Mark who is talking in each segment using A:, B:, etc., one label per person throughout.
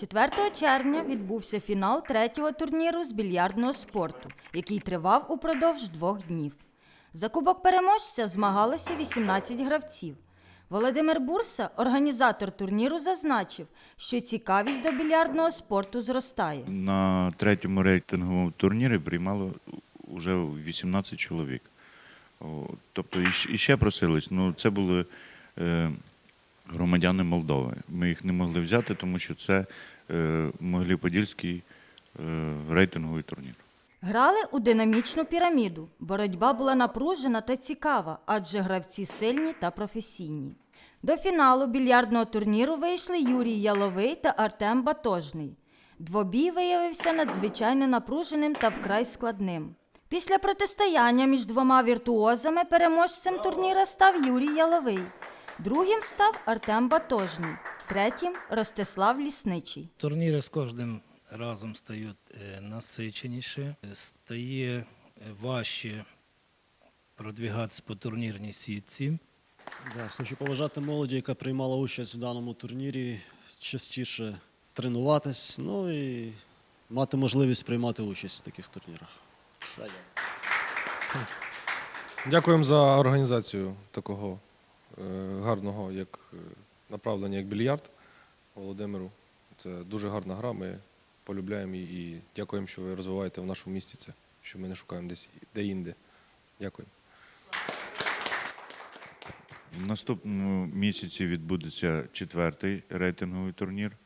A: 4 червня відбувся фінал третього турніру з більярдного спорту, який тривав упродовж двох днів. За кубок переможця змагалося 18 гравців. Володимир Бурса, організатор турніру, зазначив, що цікавість до більярдного спорту зростає.
B: На третьому рейтинговому турнірі приймало вже 18 чоловік. Тобто і ще просились. Ну, це були е, громадяни Молдови. Ми їх не могли взяти, тому що це е, Могилів-Подільський е, рейтинговий турнір.
A: Грали у динамічну піраміду. Боротьба була напружена та цікава, адже гравці сильні та професійні. До фіналу більярдного турніру вийшли Юрій Яловий та Артем Батожний. Двобій виявився надзвичайно напруженим та вкрай складним. Після протистояння між двома віртуозами переможцем турніра став Юрій Яловий. Другим став Артем Батожний, третім Ростислав Лісничий.
C: Турніри з кожним разом стають е, насиченіше, стає е, важче продвігатися по турнірній сітці.
D: Да, хочу побажати молоді, яка приймала участь в даному турнірі, частіше тренуватись, ну і мати можливість приймати участь в таких турнірах. Все.
E: Дякуємо за організацію такого гарного як е, направлення, як більярд Володимиру. Це дуже гарна гра. Ми полюбляємо її і дякуємо, що ви розвиваєте в нашому місті це, що ми не шукаємо десь де-інде. Дякую.
B: В наступному місяці відбудеться четвертий рейтинговий турнір.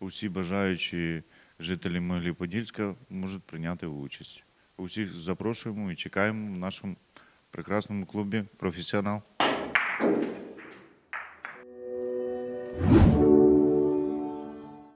B: Усі бажаючі жителі Могилів-Подільська можуть прийняти участь. Усіх запрошуємо і чекаємо в нашому прекрасному клубі професіонал.